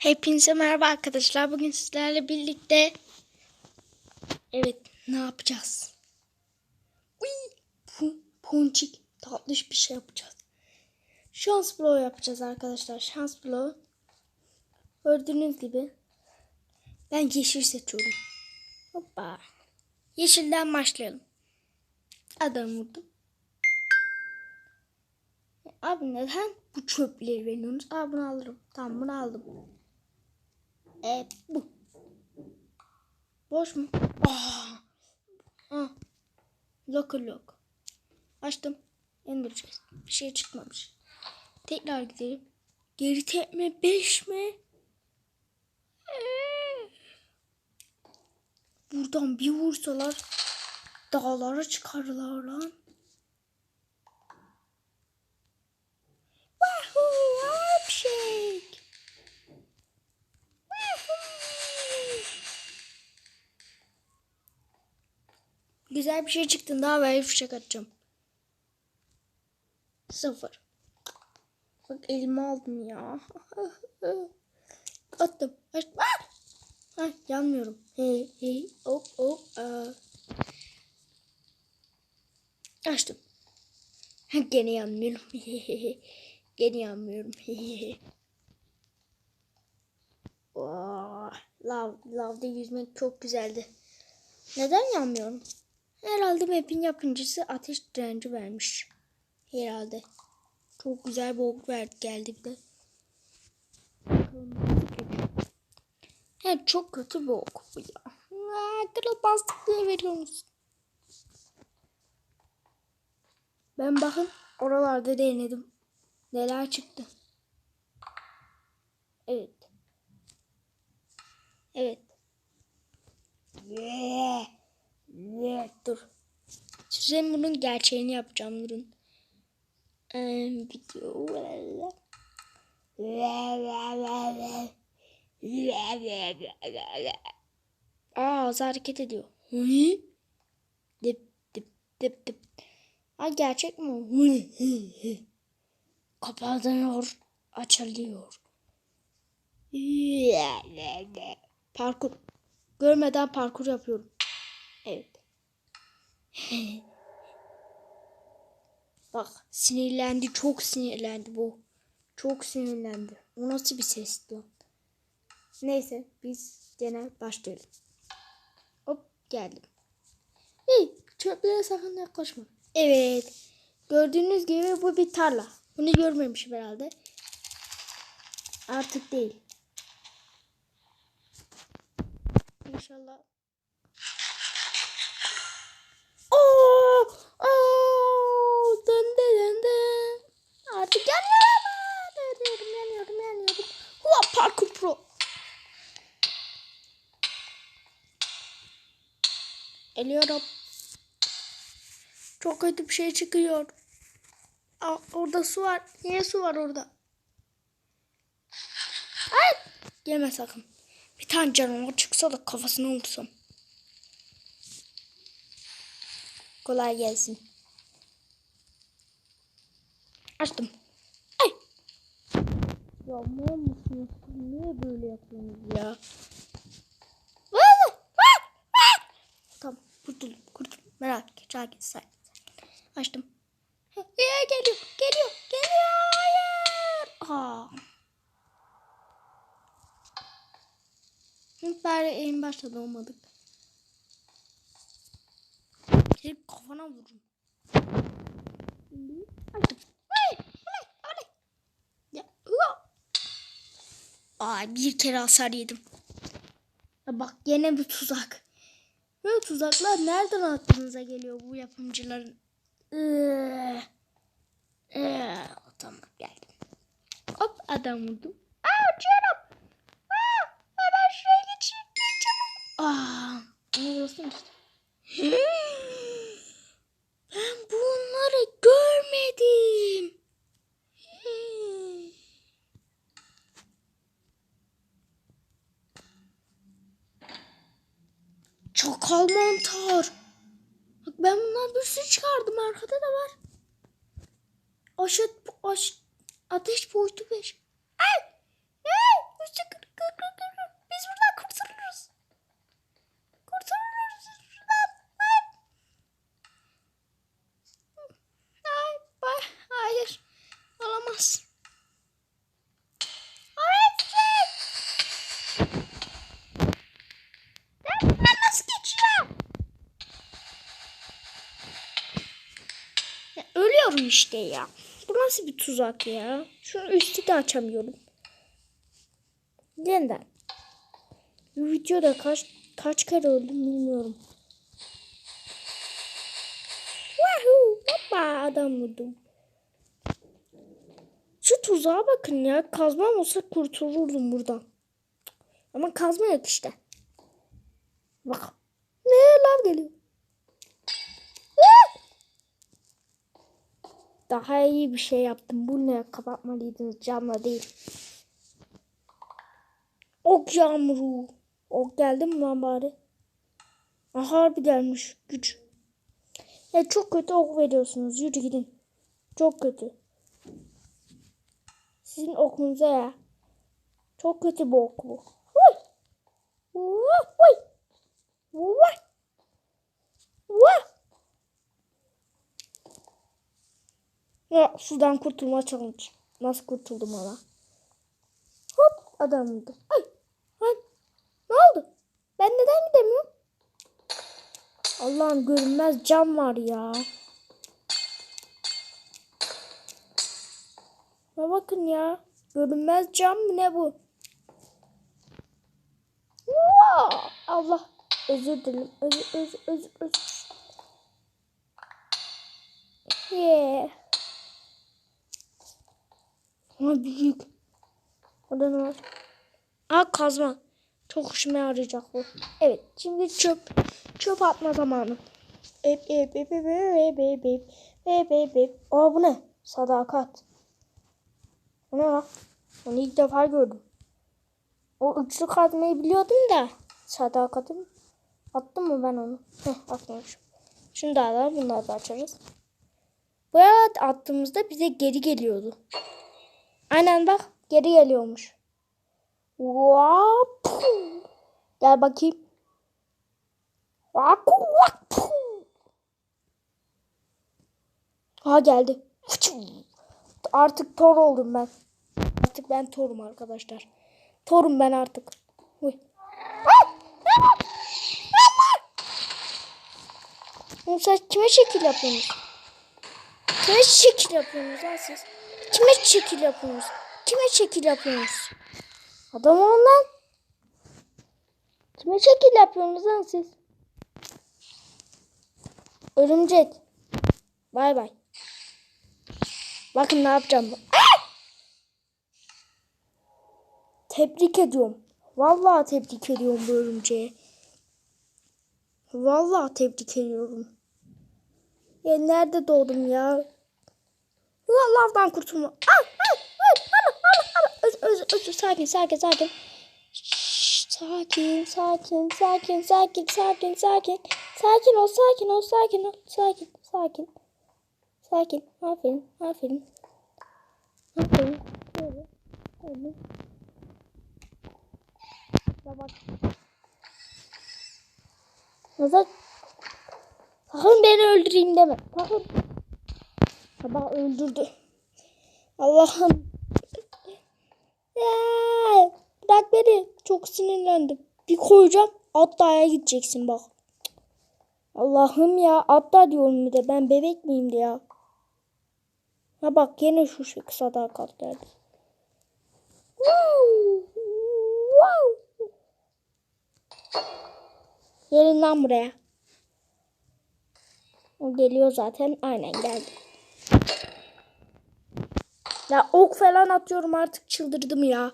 Hepinize merhaba arkadaşlar. Bugün sizlerle birlikte evet ne yapacağız? Uy, ponçik tatlış bir şey yapacağız. Şans bloğu yapacağız arkadaşlar. Şans bloğu. Gördüğünüz gibi ben yeşil seçiyorum. Hoppa. Yeşilden başlayalım. Adam vurdum. Abi neden bu çöpleri veriyorsunuz? Aa bunu alırım. Tamam bunu aldım. E bu. Boş mu? Aa. Ah. Locker lock. Açtım. Ender. Bir şey çıkmamış. Tekrar gidelim. Geri tepme 5 mi? Buradan bir vursalar dağlara çıkarlar lan. Wahoo! Upshake! Güzel bir şey çıktı. Daha ver fişek atacağım. Sıfır. Bak elime aldım ya. Attım. Açtım. Ah! Ha, yanmıyorum. Hey hey hop hop. Aa. Açtım. Ha, Gene yanmıyorum. Gene yanmıyorum. Oh, lav, lavda yüzmek çok güzeldi. Neden yanmıyorum? Herhalde map'in yapımcısı ateş direnci vermiş. Herhalde. Çok güzel bir ok verdi geldi bir de. Evet çok kötü bir ok bu ya. Kırıl bastık diye veriyorsunuz. Ben bakın oralarda denedim. Neler çıktı. Evet. Evet. Yeah. Yeah. Dur. Size bunun gerçeğini yapacağım durun. Ee, video. Aa ağzı hareket ediyor. Dip dip dip dip. Aa gerçek mi? Kapanıyor, açılıyor. Parkur. Görmeden parkur yapıyorum. Bak sinirlendi. Çok sinirlendi bu. Çok sinirlendi. O nasıl bir sesti lan? Neyse biz gene başlayalım. Hop geldim. Hey çöplere sakın yaklaşma. Evet. Gördüğünüz gibi bu bir tarla. Bunu görmemişim herhalde. Artık değil. İnşallah. Geliyorum. Çok kötü bir şey çıkıyor. Aa, orada su var. Niye su var orada? Ay! Yeme sakın. Bir tane canavar çıksa da kafasına vursam. Kolay gelsin. Açtım. Ay! Ya ne musunuz? Niye böyle yapıyorsunuz ya? Tamam kurtuldum kurtuldum. Merak etme. Sakin sakin. Açtım. Ya geliyor, geliyor, geliyor. Hayır. Aa. Bari en başta doğmadık. Gelip kafana vururum. Açtım. Ay, bir kere hasar yedim. Bak yine bir tuzak. Böyle tuzaklar nereden aklınıza geliyor bu yapımcıların? Ee, ee, tamam geldim. Hop adam vurdum. Aa uçuyorum. Aa, hemen şuraya geçeyim. Geçeceğim. Aa, ne olsun işte. Kalmantar. Bak ben bundan bir sürü çıkardım. Arkada da var. Aşat, aş, ateş boyutu 5. Ay! Ay! Üstü kır, kır, kır, kır. Biz buradan kurtuluruz. Kurtuluruz buradan. Ay! Ay, bay, hayır. Olamaz. Olamaz. İşte ya. Bu nasıl bir tuzak ya? Şunu üstü de açamıyorum. Neden? Bu videoda kaç kaç kere öldüm bilmiyorum. Wahoo! Hoppa adam vurdum. Şu tuzağa bakın ya. Kazmam olsa kurtulurdum buradan. Ama kazma yok işte. Bak. Ne lav geliyor. Ne? Daha iyi bir şey yaptım. Bu ne? Kapatmalıydınız camla değil. Ok yağmuru. Ok geldi mi lan bari? Aha harbi gelmiş. Güç. Ya çok kötü ok veriyorsunuz. Yürü gidin. Çok kötü. Sizin okunuza ya. Çok kötü bu ok bu. Huy. Huy. Huy. Ya sudan kurtulma challenge. Nasıl kurtuldum ona? Hop adam. Ay. Ay. Ne oldu? Ben neden gidemiyorum? Allah'ım görünmez cam var ya. Ya bakın ya. Görünmez cam mı ne bu? Allah. Özür dilerim. Özür özür özür özür. Yeah. Ama büyük. Orada ne var? Aa kazma. Çok hoşuma yarayacak bu. Evet. Şimdi çöp. Çöp atma zamanı. Ep ep ep ep ep ep ep ep ep ep. Aa bu ne? Sadakat. Bu ne lan? Onu ilk defa gördüm. O üçlü kazmayı biliyordum da. Sadakatim. Attım mı ben onu? Heh atmamışım. Şunu da alalım. Bunları da açarız. Bu attığımızda bize geri geliyordu. Aynen bak. Geri geliyormuş. Wow. Gel bakayım. Vaku vaku. Ha geldi. Artık Thor oldum ben. Artık ben Thor'um arkadaşlar. Thor'um ben artık. Uy. Kime şekil yapıyorsunuz? Kime şekil yapıyorsunuz lan siz? Kime şekil yapıyorsunuz? Kime şekil yapıyorsunuz? Adam olun lan. Kime şekil yapıyorsunuz lan siz? Örümcek. Bay bay. Bakın ne yapacağım. Ah! Tebrik ediyorum. Vallahi tebrik ediyorum bu örümceğe. Vallahi tebrik ediyorum. Ya nerede doğdum ya? Lavdan kurtulma. Ah, ah, ah, ah, ah, ah. Öz, öz, öz, sakin, sakin, sakin. Şşş, sakin, sakin, sakin, sakin, sakin, sakin. Sakin ol, sakin ol, sakin ol, sakin, sakin. Sakin, aferin, aferin. Aferin. Böyle, böyle. Bak. Nazar. Sakın beni öldüreyim deme. Sakın. Sabah öldürdü. Allah'ım. Ya, bırak beni. Çok sinirlendim. Bir koyacağım. Atlı'ya gideceksin bak. Allah'ım ya. Atla diyorum bir de. Ben bebek miyim de ya. Ha bak yine şu şey sadakat geldi. Wow. Wow. Gelin lan buraya. O geliyor zaten. Aynen geldi. Ya ok falan atıyorum artık çıldırdım ya.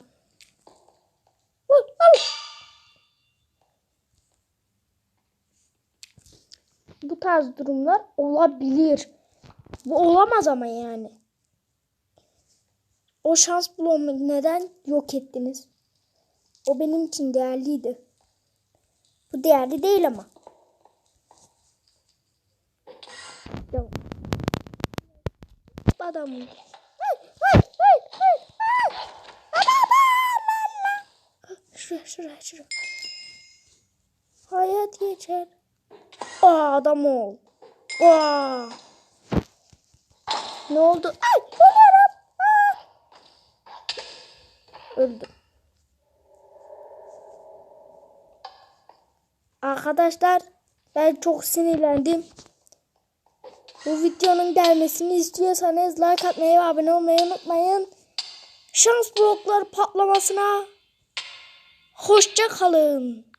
Bu tarz durumlar olabilir. Bu olamaz ama yani. O şans bloğumu neden yok ettiniz? O benim için değerliydi. Bu değerli değil ama. Yok. Şuraya şuraya. Hayat geçer. Aa adam ol. Aa. Ne oldu? Ay ölüyorum. Öldüm. Arkadaşlar ben çok sinirlendim. Bu videonun gelmesini istiyorsanız like atmayı ve abone olmayı unutmayın. Şans blokları patlamasına hoşça kalın.